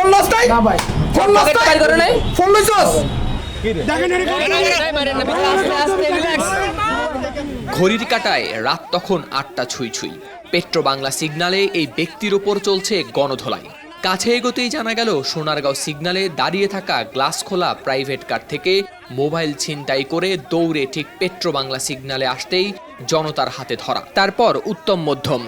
Phone loss নাই? না ভাই। ফোন লস নাই? করে নাই? ফোন লইছস? ঘড়ির কাটায় রাত তখন আটটা ছুঁই ছুঁই। পেট্রো বাংলা সিগনালে এই ব্যক্তির ওপর চলছে গণধোলাই। কাছে এগোতেই জানা গেল সোনারগাঁও সিগনালে দাঁড়িয়ে থাকা গ্লাস খোলা প্রাইভেট কার থেকে মোবাইল ছিনতাই করে দৌড়ে ঠিক পেট্রো বাংলা সিগনালে আসতেই জনতার হাতে ধরা। তারপর উত্তম মধ্যম।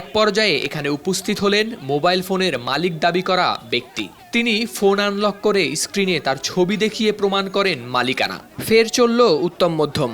এক পর্যায়ে এখানে উপস্থিত হলেন মোবাইল ফোনের মালিক দাবি করা ব্যক্তি। তিনি ফোন আনলক করে স্ক্রিনে তার ছবি দেখিয়ে প্রমাণ করেন মালিকানা। ফের চলল উত্তম মধ্যম।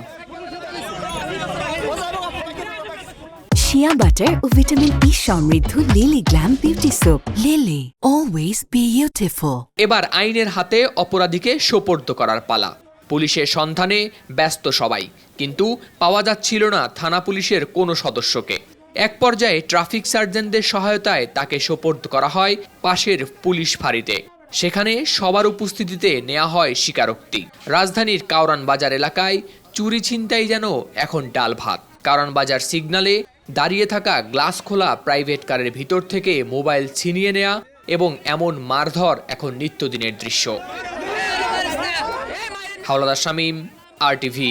শিয়া বাটার ও ভিটামিন ই সমৃদ্ধ Lilly glam beauty soap Lilly always beautiful এবার আইনের হাতে অপরাধীকে সোপর্দ করার পালা। পুলিশের সন্ধানে ব্যস্ত সবাই কিন্তু পাওয়া যাচ্ছিল না থানা পুলিশের কোনো সদস্যকে। এক পর্যায়ে ট্রাফিক সার্জেন্টদের সহায়তায় তাকে সোপর্দ করা হয় পাশের পুলিশ ফাঁড়িতে। সেখানে সবার উপস্থিতিতে নেওয়া হয় স্বীকারোক্তি। রাজধানীর কাউরান বাজার এলাকায় চুরি ছিনতাই যেন এখন ডাল ভাত। কারণ বাজার সিগনালে দাঁড়িয়ে থাকা গ্লাস খোলা প্রাইভেট কারের ভিতর থেকে মোবাইল ছিনিয়ে নেওয়া এবং এমন মারধর এখন নিত্যদিনের দৃশ্য। হাওলাদার শামীম, আর টিভি